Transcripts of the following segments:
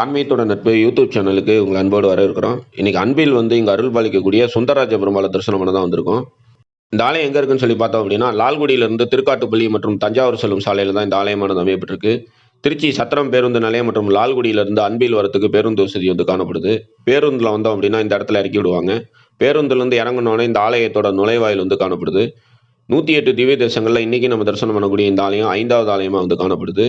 ஆன்மீகத்தோட நட்பு யூடியூப் சேனலுக்கு உங்கள் அன்போடு வர இருக்கிறோம் இன்னைக்கு அன்பில் வந்து இங்கே அருள் பாலிக்கக்கூடிய சுந்தரராஜ பெருமாளை தரிசனம் பண்ண தான் வந்திருக்கோம். இந்த ஆலயம் எங்கே இருக்குன்னு சொல்லி பார்த்தோம் அப்படின்னா லால்குடியிலிருந்து திருக்காட்டுப்பள்ளி மற்றும் தஞ்சாவூர் செல்லும் சாலையில் தான் இந்த ஆலயமானது அமையப்பட்டிருக்கு. திருச்சி சத்திரம் பேருந்து நிலையம் மற்றும் லால்குடியிலிருந்து அன்பில் வரத்துக்கு பேருந்து வசதி வந்து காணப்படுது. பேருந்தில் வந்தோம் அப்படின்னா இந்த இடத்துல இறக்கி விடுவாங்க. பேருந்துலேருந்து இறங்கினோடனே இந்த ஆலயத்தோட நுழைவாயில் வந்து காணப்படுது. நூற்றி எட்டு திவ்ய தேசங்களில் இன்றைக்கி நம்ம தரிசனம் பண்ணக்கூடிய இந்த ஆலயம் ஐந்தாவது ஆலயமாக வந்து காணப்படுது.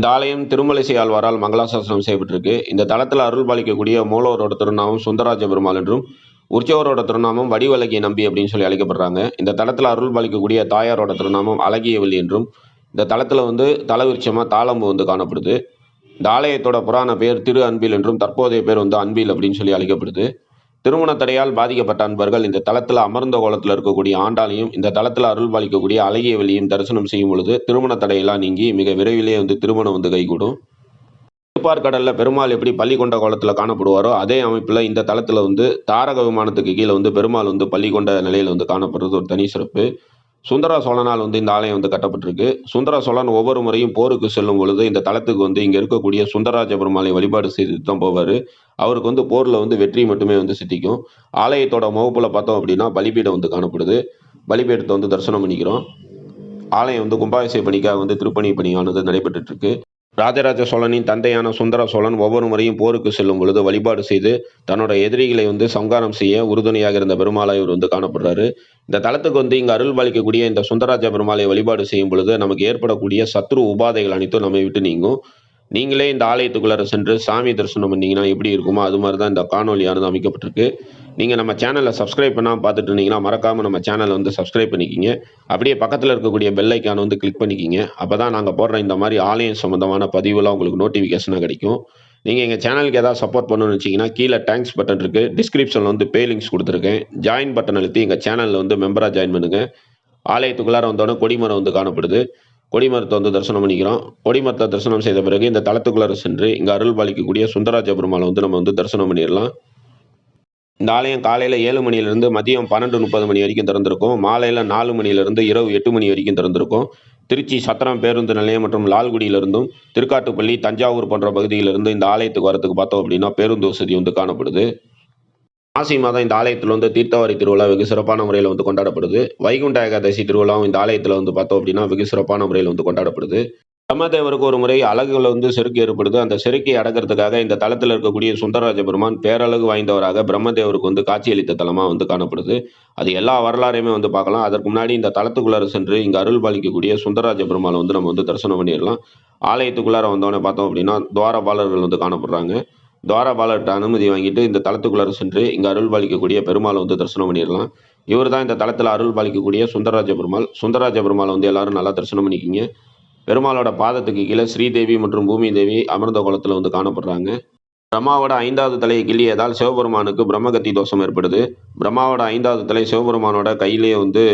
இந்த ஆலயம் திருமலைசை ஆழ்வாரால் மங்களாசாசனம் செய்யப்பட்டிருக்கு. இந்த தளத்தில் அருள் பாலிக்கக்கூடிய மூலவரோட திருநாமம் சுந்தராஜ பெருமாள் என்றும் உற்சவரோட திருநாமம் வடிவழகிய நம்பி அப்படின்னு சொல்லி அழைக்கப்படுறாங்க. இந்த தளத்தில் அருள் பாலிக்கக்கூடிய தாயாரோட திருநாமம் அழகியவள்ளி என்றும் இந்த தளத்தில் வந்து தலவிருட்சமாக தாளம்பு வந்து காணப்படுது. இந்த ஆலயத்தோட புராண பேர் திரு அன்பில் என்றும் தற்போதைய பேர் வந்து அன்பில் அப்படின்னு சொல்லி அழைக்கப்படுது. திருமண தடையால் பாதிக்கப்பட்ட அன்பர்கள் இந்த தளத்தில் அமர்ந்த கோலத்தில் இருக்கக்கூடிய ஆண்டாளையும் இந்த தளத்தில் அருள் பாலிக்கக்கூடிய அழகிய வெளியும் தரிசனம் செய்யும் பொழுது திருமண தடையெல்லாம் நீங்கி மிக விரைவிலே வந்து திருமணம் வந்து கைகூடும். திருப்பார்கடலில் பெருமாள் எப்படி பள்ளி கொண்ட கோலத்தில் காணப்படுவாரோ அதே அமைப்பில் இந்த தளத்தில் வந்து தாரக விமானத்துக்கு கீழே வந்து பெருமாள் வந்து பள்ளி கொண்ட நிலையில் வந்து காணப்படுறது ஒரு தனி சிறப்பு. சுந்தர சோழனால் வந்து இந்த ஆலயம் வந்து கட்டப்பட்டிருக்கு. சுந்தர சோழன் ஒவ்வொரு முறையும் போருக்கு செல்லும் பொழுது இந்த தளத்துக்கு வந்து இங்கே இருக்கக்கூடிய சுந்தராஜ பெருமாளை வழிபாடு செய்து தான் போவார். அவருக்கு வந்து போரில் வந்து வெற்றி மட்டுமே வந்து சித்திக்கும். ஆலயத்தோட முகப்பில் பார்த்தோம் அப்படின்னா பலிபீடம் வந்து காணப்படுது. பலிபீடத்தை வந்து தரிசனம் பண்ணிக்கிறோம். ஆலயம் வந்து கும்பாபிஷேக பணிக்காக வந்து திருப்பணி பணியானது நடைபெற்றுட்டு இருக்கு. ராஜராஜ சோழனின் தந்தையான சுந்தர சோழன் ஒவ்வொரு முறையும் போருக்கு செல்லும் பொழுது வழிபாடு செய்து தன்னோட எதிரிகளை வந்து சங்காரம் செய்ய உறுதுணையாக இருந்த பெருமாளாய் இவர் வந்து காணப்படுறாரு. இந்த தளத்துக்கு வந்து இங்கே அருள் பாலிக்கக்கூடிய இந்த சுந்தரராஜ பெருமாளை வழிபாடு செய்யும் பொழுது நமக்கு ஏற்படக்கூடிய சத்ரு உபாதைகள் அனைத்தும் நம்மை விட்டு நீங்கும். நீங்களே இந்த ஆலயத்துக்குள்ளார சென்று சாமி தரிசனம் பண்ணீங்கன்னா எப்படி இருக்குமோ அது மாதிரி தான் இந்த காணொலியானது அமைக்கப்பட்டிருக்கு. நீங்கள் நம்ம சேனலை சப்ஸ்கிரைப் பண்ணாமல் பார்த்துட்டு இருந்தீங்கன்னா மறக்காமல் நம்ம சேனலை வந்து சப்ஸ்கிரைப் பண்ணிக்கிங்க. அப்படியே பக்கத்தில் இருக்கக்கூடிய பெல்லைக்கான வந்து கிளிக் பண்ணிக்கிங்க. அப்போ தான் நாங்கள் போடுற இந்த மாதிரி ஆலயம் சம்மந்தமான பதிவுலாம் உங்களுக்கு நோட்டிஃபிகேஷனாக கிடைக்கும். நீங்கள் எங்கள் சேனலுக்கு ஏதாவது சப்போர்ட் பண்ணணும்னு வச்சிங்கன்னா கீழே தேங்க்ஸ் பட்டன் இருக்குது டிஸ்கிரிப்ஷனில் வந்து பே லிங்க்ஸ் கொடுத்துருக்கேன். ஜாயின் பட்டன் அழுத்தி எங்கள் சேனலில் வந்து மெம்பராக ஜாயின் பண்ணுங்கள் ஆலயத்துக்குள்ளார வந்தோடனே கொடிமரம் வந்து காணப்படுது. கொடிமரத்தை வந்து தரிசனம் பண்ணிக்கிறோம். கொடிமரத்தை தரிசனம் செய்த பிறகு இந்த தளத்துக்குள்ளே சென்று இங்கே அருள் பாலிக்கக்கூடிய சுந்தராஜ பெருமாளை வந்து நம்ம வந்து தரிசனம் பண்ணிடலாம். இந்த ஆலயம் காலையில் ஏழு மணிலேருந்து மதியம் பன்னெண்டு முப்பது மணி வரைக்கும் திறந்திருக்கும். மாலையில் நாலு மணிலேருந்து இரவு எட்டு மணி வரைக்கும் திறந்திருக்கும். திருச்சி சத்திரம் பேருந்து நிலையம் மற்றும் லால்குடியிலிருந்தும் திருக்காட்டுப்பள்ளி தஞ்சாவூர் போன்ற பகுதியிலிருந்து இந்த ஆலயத்துக்கு வரத்துக்கு பார்த்தோம் அப்படின்னா பேருந்து வசதி வந்து காணப்படுது. மாசி மாதம் இந்த ஆலயத்தில் வந்து தீர்த்தவாரி திருவிழா வெகு சிறப்பான முறையில் வந்து கொண்டாடப்படுது. வைகுண்ட ஏகாதசி திருவிழாவும் இந்த ஆலயத்தில் வந்து பார்த்தோம் அப்படின்னா வெகு சிறப்பான முறையில் வந்து கொண்டாடப்படுது. பிரம்மதேவருக்கு ஒரு முறை அழகுல வந்து செருக்கு ஏற்படுது. அந்த செருக்கை அடக்கிறதுக்காக இந்த தளத்தில் இருக்கக்கூடிய சுந்தரராஜ பெருமான் பேரழகு வாய்ந்தவராக பிரம்மதேவருக்கு வந்து காட்சியளித்த தலமாக வந்து காணப்படுது. அது எல்லா வரலாறையுமே வந்து பார்க்கலாம். அதற்கு முன்னாடி இந்த தளத்துக்குள்ளார சென்று இங்கே அருள் பாலிக்கக்கூடிய சுந்தரராஜ பெருமானை வந்து நம்ம வந்து தரிசனம் பண்ணிடலாம். ஆலயத்துக்குள்ளார வந்தோடனே பார்த்தோம் அப்படின்னா துவாரபாலர்கள் வந்து காணப்படுறாங்க. துவாரபாலர்கிட்ட அனுமதி வாங்கிட்டு இந்த தளத்துக்குள்ளார சென்று இங்கே அருள் பாலிக்கக்கூடிய பெருமாளை வந்து தரிசனம் பண்ணிடலாம். இவர் தான் இந்த தளத்தில் அருள் பாலிக்கக்கூடிய சுந்தரராஜ பெருமாள் சுந்தரராஜ பெருமாளை வந்து எல்லாரும் நல்லா தரிசனம் பண்ணிக்கிங்க. பெருமாளோட பாதத்துக்கு கீழே ஸ்ரீதேவி மற்றும் பூமி தேவி அமர்ந்த குளத்தில் வந்து காணப்படுறாங்க. பிரம்மாவோட ஐந்தாவது தலையை கிள்ளியதால் சிவபெருமானுக்கு பிரம்மகத்தி தோஷம் ஏற்படுது. பிரம்மாவோட ஐந்தாவது தலை சிவபெருமானோட கையிலேயே வந்து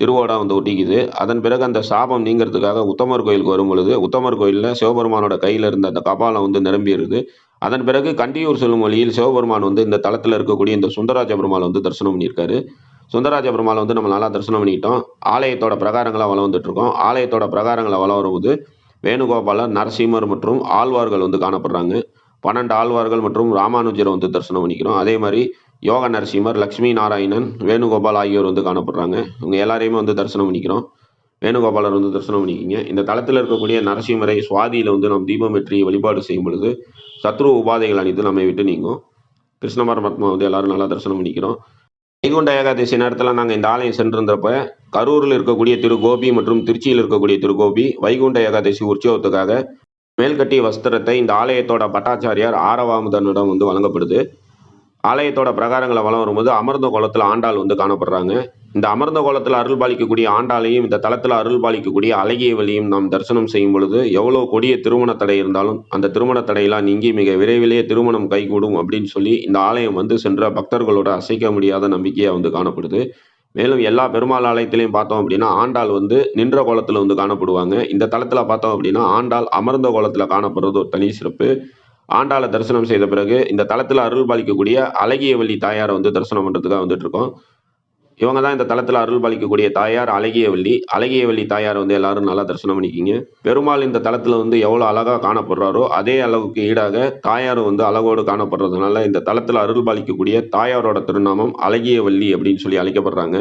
திருவோடா வந்து ஒட்டிக்குது. அதன் பிறகு அந்த சாபம் நீங்கிறதுக்காக உத்தமர் கோயிலுக்கு வரும் பொழுது உத்தமர் கோயிலில் சிவபெருமானோட கையில் இருந்த அந்த கபாலம் வந்து நிரம்பிடுது. அதன் பிறகு கண்டியூர் செல்லும் வழியில் சிவபெருமான் வந்து இந்த தளத்தில் இருக்கக்கூடிய இந்த சுந்தராஜ பெருமாள் வந்து தரிசனம் பண்ணியிருக்காரு. சுந்தராஜ பெருமாளை வந்து நம்ம நல்லா தரிசனம் பண்ணிக்கிட்டோம் ஆலயத்தோட பிரகாரங்களாக வளம் வந்துட்டுருக்கோம். ஆலயத்தோட பிரகாரங்களை வளம் வரும்போது வேணுகோபாலர் நரசிம்மர் மற்றும் ஆழ்வார்கள் வந்து காணப்படுறாங்க. பன்னெண்டு ஆழ்வார்கள் மற்றும் ராமானுஜரை வந்து தரிசனம் பண்ணிக்கிறோம். அதே மாதிரி யோக நரசிம்மர் லக்ஷ்மி நாராயணன் வேணுகோபால் ஆகியோர் வந்து காணப்படுறாங்க. இவங்க எல்லாரையுமே வந்து தரிசனம் பண்ணிக்கிறோம். வேணுகோபாலர் வந்து தரிசனம் பண்ணிக்கிங்க. இந்த தளத்தில் இருக்கக்கூடிய நரசிம்மரை சுவாதியில் வந்து நாம் தீபம் வெற்றி வழிபாடு செய்யும் பொழுது சத்ரு உபாதைகள் அனைத்து நம்மை விட்டு நீங்கும். கிருஷ்ண பரமாத்மா வந்து எல்லாரும் நல்லா தரிசனம் பண்ணிக்கிறோம். வைகுண்ட ஏகாதசி நேரத்தில் நாங்கள் இந்த ஆலயம் சென்றிருந்தப்ப கரூரில் இருக்கக்கூடிய திரு கோபி மற்றும் திருச்சியில் இருக்கக்கூடிய திரு கோபி வைகுண்ட ஏகாதசி உற்சவத்துக்காக மேல்கட்டிய வஸ்திரத்தை இந்த ஆலயத்தோட பட்டாச்சாரியார் ஆரவாமுதனிடம் வந்து வழங்கப்படுது. ஆலயத்தோட பிரகாரங்களை வளம் வரும்போது அமர்ந்த குளத்தில் ஆண்டாள் வந்து காணப்படுறாங்க. இந்த அமர்ந்த கோலத்தில் அருள் பாலிக்கக்கூடிய ஆண்டாளையும் இந்த தளத்தில் அருள் பாலிக்கக்கூடிய அழகிய வழியும் நாம் தரிசனம் செய்யும் பொழுது எவ்வளோ கொடிய திருமண தடை இருந்தாலும் அந்த திருமண தடையெல்லாம் நீங்கி மிக விரைவிலேயே திருமணம் கைகூடும் அப்படின்னு சொல்லி இந்த ஆலயம் வந்து சென்ற பக்தர்களோட அசைக்க முடியாத நம்பிக்கையாக வந்து காணப்படுது. மேலும் எல்லா பெருமாள் ஆலயத்திலையும் பார்த்தோம் அப்படின்னா ஆண்டாள் வந்து நின்ற கோலத்தில் வந்து காணப்படுவாங்க. இந்த தளத்தில் பார்த்தோம் அப்படின்னா ஆண்டாள் அமர்ந்த கோலத்தில் காணப்படுறது ஒரு தனி சிறப்பு. ஆண்டாளை தரிசனம் செய்த பிறகு இந்த தளத்தில் அருள் பாலிக்கக்கூடிய அழகிய வள்ளி தாயாரை வந்து தரிசனம் பண்ணுறதுக்காக வந்துட்டு இருக்கோம். இவங்க தான் இந்த தளத்தில் அருள் பாலிக்கக்கூடிய தாயார் அழகியவள்ளி. அழகியவள்ளி தாயார் வந்து எல்லாரும் நல்லா தரிசனம் பண்ணிக்கிங்க. பெருமாள் இந்த தளத்தில் வந்து எவ்வளோ அழகாக காணப்படுறாரோ அதே அளவுக்கு ஈடாக தாயாரும் வந்து அழகோடு காணப்படுறதுனால இந்த தளத்தில் அருள் பாலிக்கக்கூடிய தாயாரோட திருநாமம் அழகியவள்ளி அப்படின்னு சொல்லி அழைக்கப்படுறாங்க.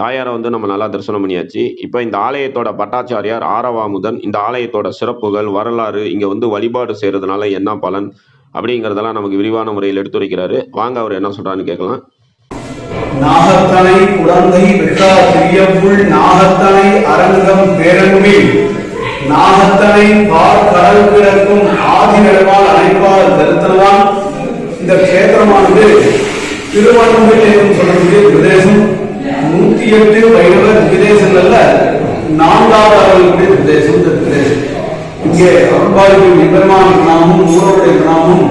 தாயாரை வந்து நம்ம நல்லா தரிசனம் பண்ணியாச்சு. இப்போ இந்த ஆலயத்தோட பட்டாச்சாரியார் ஆரவாமுதன் இந்த ஆலயத்தோட சிறப்புகள் வரலாறு இங்கே வந்து வழிபாடு செய்கிறதுனால என்ன பலன் அப்படிங்கிறதெல்லாம் நமக்கு விரிவான முறையில் எடுத்துரைக்கிறாரு. வாங்க அவர் என்ன சொல்கிறான்னு கேட்கலாம். நாகத்தனை குழந்தை வெட்டா திரியப்புள் நாகத்தனை அரங்கம் பேரங்குமில் நாகத்தனை பார் கடல் கிடக்கும் ஆதி நிலவால் அணைப்பால் தருத்தல்வான் இந்த கஷேத்திரமானது திருவண்ணாமலை என்று சொல்லக்கூடிய பிரதேசம் நூத்தி எட்டு வைணவ பிரதேசங்கள்ல நான்காவது அளவுடைய பிரதேசம் இந்த பிரதேசம் இங்கே அம்பாளுக்கு எம்பெருமான் நாமும் ஊரோடைய நாமும்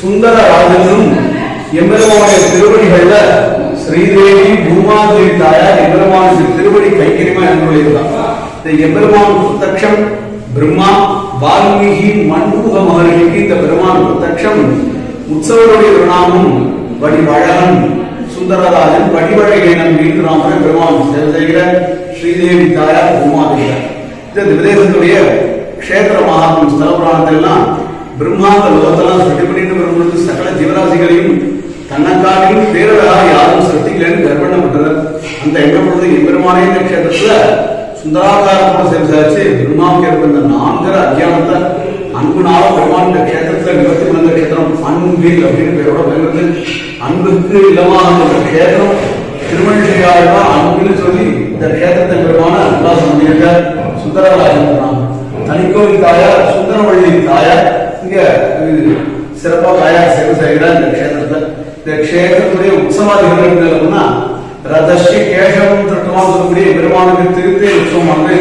சுந்தர ராஜனும் எம்பெருமானுடைய திருவடிகள்ல ஸ்ரீதேவி பூமாதேவி தாயார் எம்பெருமானுடைய திருவடி கைக்கரியமா அனுபவித்தார் இந்த எம்பெருமான் புத்தக்ஷம் பிரம்மா வால்மீகி மண்புக மகர்களுக்கு இந்த பெருமான் புத்தக்ஷம் உற்சவருடைய நாமம் வடிவழகன் சுந்தரராஜன் வடிவழகேனன் வீட்டுராமன் பெருமான் சேவை செய்கிற ஸ்ரீதேவி தாயார் பூமாதேவி இந்த விதேசத்துடைய க்ஷேத்திர மகாத்மம் ஸ்தலபுராணத்தெல்லாம் பிரம்மாந்த லோகத்தெல்லாம் சுட்டி பண்ணிட்டு வரும்பொழுது சகல ஜீவராசிகளையும் தன்னைக்காட்டிலும் பேரழகா அந்த என்ன எங்கப்பொழுது எம்பெருமானே இந்த க்ஷேத்திரத்துல சுந்தராகாரத்தோட சேர்ந்தாச்சு. பெருமாவுக்கு இருந்த நான்கிற அத்தியானத்தை அன்புனால பெருமான் இந்த க்ஷேத்திரத்துல நிவர்த்தி பண்ண க்ஷேத்திரம். அன்பில் அப்படின்னு பேரோட விளங்குது அன்புக்கு இல்லமாக அந்த க்ஷேத்திரம். திருமணிசையாளர் அன்புன்னு சொல்லி இந்த க்ஷேத்திரத்தை பெருமான உல்லாசம் பண்ணியிருக்க சுந்தரராஜன் தனிக்கோவில் தாயார் சுந்தரவள்ளி தாயார். இங்க சிறப்பாக தாயார் சேவை செய்கிறார் இந்த க்ஷேத்திரத்துல. இந்த க்ஷேத்திரத்துடைய உற்சவாதிகள் என்ன ரதஸ்ரீ கேசவம் திருட்டமாக சொல்லக்கூடிய பெருமானுக்கு திருத்தே உற்சவம் வந்து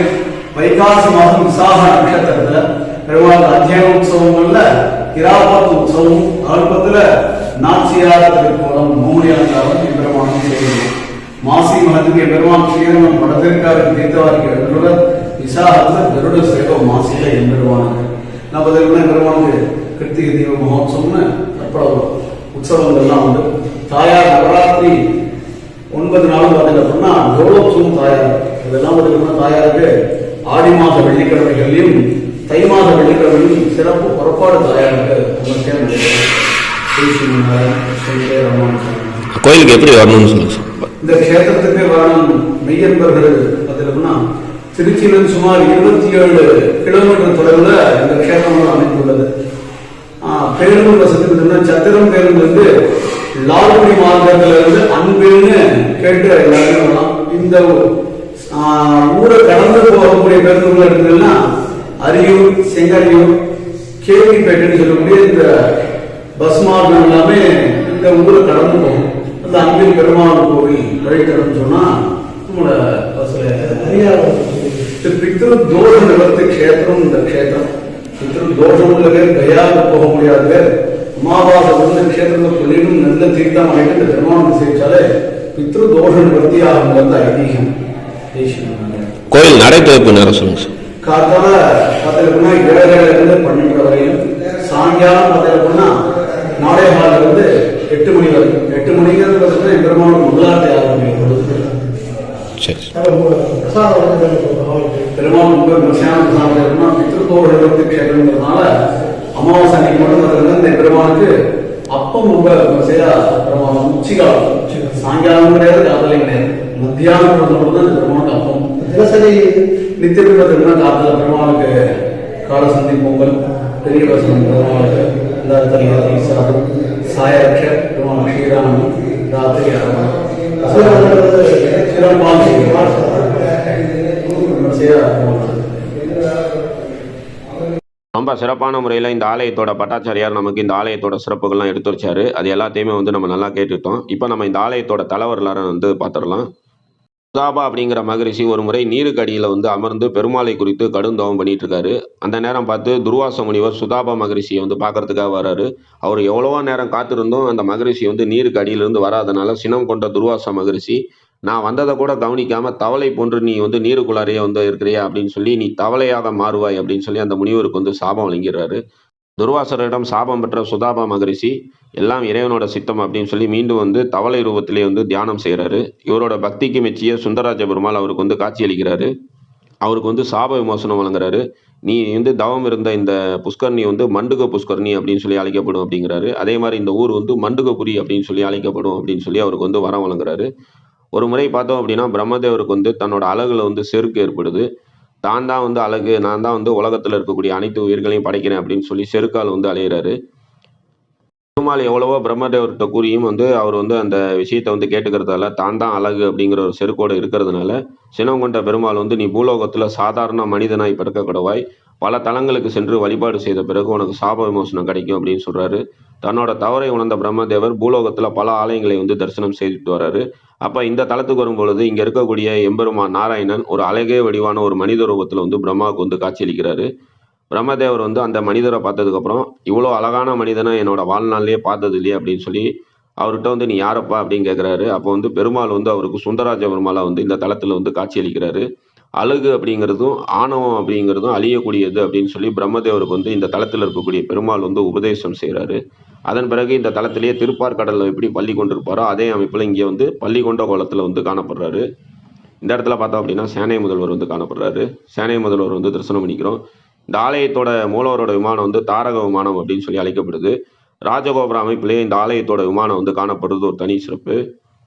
வைகாசி மாதம் விசாக நட்சத்திரத்துல பெருமாள் அத்தியன உற்சவங்கள்ல இராபத்து உற்சவம். அல்பத்துல நாச்சியார் திருக்கோலம் மூணு அலங்காரம் செய்யணும் மாசி மகத்துக்கு பெருமான் ஸ்ரீரங்கம் படத்திற்காக தீர்த்தவாரிக்கு எழுதுவர் விசாகத்துல கருட சேவம் மாசியில எம்பெருமானுக்கு நம்ம பெருமானுக்கு கிருத்திக தீப மகோத்சவம்னு. அப்புறம் உற்சவங்கள்லாம் உண்டு. தாயார் நவராத்திரி ஒன்பது நாளும் பார்த்தீங்க அப்படின்னா கௌரவம் தாயார். இதெல்லாம் பார்த்தீங்கன்னா தாயாருக்கு ஆடி மாத வெள்ளிக்கிழமைகளையும் தை மாத வெள்ளிக்கிழமையும் சிறப்பு புறப்பாடு தாயாருக்கு ஸ்ரீ ராமானுஜன். கோயிலுக்கு எப்படி வரணும்னு சொல்லுங்க இந்த க்ஷேத்திரத்துக்கு வரணும். மெய்யன்பர்கள் பார்த்தீங்கன்னா திருச்சியிலிருந்து சுமார் இருபத்தி ஏழு கிலோமீட்டர் தொலைவில் இந்த க்ஷேத்திரம் அமைந்துள்ளது. பேருந்து வசதி சத்திரம் பேருந்து வந்து லால்குடி மாவட்டத்துல இருந்து அன்புன்னு கேட்டு எல்லாருமே வரலாம் இந்த ஊரை கடந்து போகக்கூடிய பேருந்துகள் இருக்குதுன்னா அரியூர் செங்கரியூர் கேள்விப்பேட்டைன்னு சொல்லக்கூடிய இந்த பஸ் மார்க்கம் எல்லாமே இந்த ஊரை கடந்து போகும். அந்த அன்பில் பெருமாள் கோவில் வழித்தடம் சொன்னா நம்மளோட பஸ்ல இது பித்ரு தோஷ நிவர்த்தி க்ஷேத்திரம் இந்த க்ஷேத்திரம். பித்ரு தோஷம் உள்ள பேர் கயாவுக்கு போக முடியாத பேர் அமாவாசை வந்து க்ஷேத்திரத்தை புள்ளியும் நல்ல தீர்த்தம் ஆகிட்டு இந்த பெருமாள் சேவிச்சாலே பித்ரு தோஷ நிவர்த்தி ஆகுங்கிறது ஐதீகம். கோயில் நடை திறப்பு நேரம் சொல்லுங்க சார். காத்தால பார்த்தீங்கன்னா ஏழரைல இருந்து பன்னெண்டு வரையும் சாயங்காலம் பார்த்தீங்கன்னா நாடே ஹால்ல இருந்து எட்டு மணி வரைக்கும் எட்டு மணிங்கிறது பார்த்தீங்கன்னா பெருமாள் முதலாட்டை ஆரம்பிக்கும் பெருமாள் ரொம்ப பித்ருக்கோள் நிவர்த்தி க்ஷேத்திரங்கிறதுனால அமாவாசை அன்னைக்கு மட்டும் பார்த்தீங்கன்னா இந்த பெருமாளுக்கு அப்பம் ரொம்ப விமர்சையா பெருமாள் உச்சிகாலம் சாயங்காலம் கிடையாது காதலையும் கிடையாது மத்தியானம் பொழுது தான் இந்த பெருமாளுக்கு அப்பம் தினசரி நித்தியம் பார்த்தீங்கன்னா காத்துல பெருமாளுக்கு காலசந்தி பொங்கல் பெரிய வசனம் பெருமாளுக்கு இந்த தனியார் சாதம் சாயரட்ச பெருமாள் ஸ்ரீராமன் ராத்திரி அரவணம் சிறப்பாக விமர்சையா பெருமாள் ரொம்ப சிறப்பான முறையில் இந்த ஆலயத்தோட பட்டாச்சாரியார் நமக்கு இந்த ஆலயத்தோட சிறப்புகள்லாம் எடுத்து வச்சாரு. அது எல்லாத்தையுமே வந்து நம்ம நல்லா கேட்டுட்டோம். இப்போ நம்ம இந்த ஆலயத்தோட தலைவர்களார வந்து பார்த்துடலாம் சுதாபா அப்படிங்கிற மகரிஷி ஒரு முறை நீருக்கு அடியில் வந்து அமர்ந்து பெருமாளை குறித்து கடும் தவம் பண்ணிட்டு இருக்காரு அந்த நேரம் பார்த்து துர்வாச முனிவர் சுதாபா மகரிஷியை வந்து பார்க்கறதுக்காக வராரு. அவர் எவ்வளவோ நேரம் காத்திருந்தும் அந்த மகரிஷி வந்து நீருக்கு அடியிலிருந்து வராதனால சினம் கொண்ட துர்வாச மகரிஷி நான் வந்ததை கூட கவனிக்காமல் தவளை போன்று நீ வந்து நீருக்குள்ளாரையே வந்து இருக்கிறியா அப்படின்னு சொல்லி நீ தவளையாக மாறுவாய் அப்படின்னு சொல்லி அந்த முனிவருக்கு வந்து சாபம் வழங்கிறாரு. துர்வாசரிடம் சாபம் பெற்ற சுதாபா மகரிஷி எல்லாம் இறைவனோட சித்தம் அப்படின்னு சொல்லி மீண்டும் வந்து தவளை ரூபத்திலே வந்து தியானம் செய்கிறாரு இவரோட பக்திக்கு மெச்சிய சுந்தரராஜ பெருமாள் அவருக்கு வந்து காட்சியளிக்கிறாரு அவருக்கு வந்து சாப விமோசனம் வழங்குறாரு. நீ வந்து தவம் இருந்த இந்த புஷ்கர்ணி வந்து மண்டுக புஷ்கர்ணி அப்படின்னு சொல்லி அழைக்கப்படும் அப்படிங்கிறாரு. அதே மாதிரி இந்த ஊர் வந்து மண்டுகபுரி அப்படின்னு சொல்லி அழைக்கப்படும் அப்படின்னு சொல்லி அவருக்கு வந்து வரம் வழங்குறாரு. ஒரு முறை பார்த்தோம் அப்படின்னா பிரம்மதேவருக்கு வந்து தன்னோட அழகில் வந்து செருக்கு ஏற்படுது. தான் தான் வந்து அழகு நான் தான் வந்து உலகத்தில் இருக்கக்கூடிய அனைத்து உயிர்களையும் படைக்கிறேன் அப்படின்னு சொல்லி செருக்கால் வந்து அலையிறாரு. பெருமாள் எவ்வளவோ பிரம்மதேவர்கிட்ட கூறியும் வந்து அவர் வந்து அந்த விஷயத்தை வந்து கேட்டுக்கிறதால தான் தான் அழகு அப்படிங்கிற ஒரு செருக்கோடு இருக்கிறதுனால சினவங்கொண்ட பெருமாள் வந்து நீ பூலோகத்தில் சாதாரண மனிதனாய் பிறக்க பல தலங்களுக்கு சென்று வழிபாடு செய்த பிறகு உனக்கு சாப விமோசனம் கிடைக்கும் அப்படின்னு சொல்கிறாரு தன்னோட தவறை உணர்ந்த பிரம்மதேவர் பூலோகத்தில் பல ஆலயங்களை வந்து தரிசனம் செய்துட்டு வர்றாரு. அப்போ இந்த தளத்துக்கு வரும்பொழுது இங்கே இருக்கக்கூடிய எம்பெருமான் நாராயணன் ஒரு அழகே வடிவான ஒரு மனித ரூபத்தில் வந்து பிரம்மாவுக்கு வந்து காட்சியளிக்கிறாரு. பிரம்மதேவர் வந்து அந்த மனிதரை பார்த்ததுக்கப்புறம் இவ்வளோ அழகான மனிதனை என்னோட வாழ்நாள்லயே பார்த்தது இல்லையே அப்படின்னு சொல்லி அவர்கிட்ட வந்து நீ யாரப்பா? அப்படின்னு கேட்குறாரு அப்போ வந்து பெருமாள் வந்து அவருக்கு சுந்தராஜ பெருமாளை வந்து இந்த தளத்தில் வந்து காட்சியளிக்கிறாரு. அழகு அப்படிங்கிறதும் ஆணவம் அப்படிங்கிறதும் அழியக்கூடியது அப்படின்னு சொல்லி பிரம்மதேவருக்கு வந்து இந்த தளத்தில் இருக்கக்கூடிய பெருமாள் வந்து உபதேசம் செய்கிறாரு அதன் பிறகு இந்த தளத்திலேயே திருப்பார்கடலில் எப்படி பள்ளி கொண்டிருப்பாரோ அதே அமைப்பில் இங்கே வந்து பள்ளி கொண்ட கோலத்தில் வந்து காணப்படுறாரு. இந்த இடத்துல பார்த்தோம் அப்படின்னா சேனை முதல்வர் வந்து காணப்படுறாரு. சேனை முதல்வர் வந்து தரிசனம் பண்ணிக்கிறோம் இந்த ஆலயத்தோட மூலவரோட விமானம் வந்து தாரக விமானம் அப்படின்னு சொல்லி அழைக்கப்படுது. ராஜகோபுர அமைப்பிலே இந்த ஆலயத்தோட விமானம் வந்து காணப்படுறது ஒரு தனி சிறப்பு.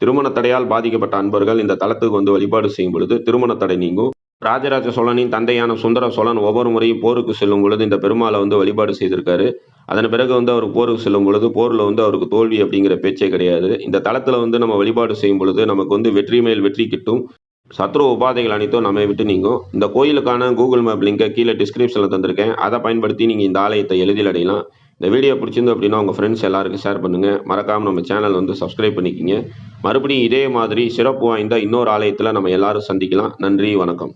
திருமண தடையால் பாதிக்கப்பட்ட அன்பர்கள் இந்த தளத்துக்கு வந்து வழிபாடு செய்யும் பொழுது திருமண தடை நீங்கும். ராஜராஜ சோழனின் தந்தையான சுந்தர சோழன் ஒவ்வொரு முறையும் போருக்கு செல்லும் பொழுது இந்த பெருமாளை வந்து வழிபாடு செய்திருக்காரு. அதன் பிறகு வந்து அவர் போருக்கு செல்லும் பொழுது போரில் வந்து அவருக்கு தோல்வி அப்படிங்கிற பேச்சே கிடையாது. இந்த தளத்தில் வந்து நம்ம வழிபாடு செய்யும் பொழுது நமக்கு வந்து வெற்றி மேல் வெற்றி கிட்டும். சத்ரு உபாதைகள் அனைத்தும் நம்மை விட்டு நீங்கும். இந்த கோயிலுக்கான கூகுள் மேப் லிங்கை கீழே டிஸ்கிரிப்ஷனில் தந்திருக்கேன். அதை பயன்படுத்தி நீங்கள் இந்த ஆலயத்தை எளிதில் அடையலாம். இந்த வீடியோ பிடிச்சிருந்து அப்படின்னா உங்கள் ஃப்ரெண்ட்ஸ் எல்லாருக்கும் ஷேர் பண்ணுங்கள் மறக்காமல் நம்ம சேனல் வந்து சப்ஸ்கிரைப் பண்ணிக்கிங்க. மறுபடியும் இதே மாதிரி சிறப்பு வாய்ந்த இன்னொரு ஆலயத்தில் நம்ம எல்லாரும் சந்திக்கலாம். நன்றி வணக்கம்.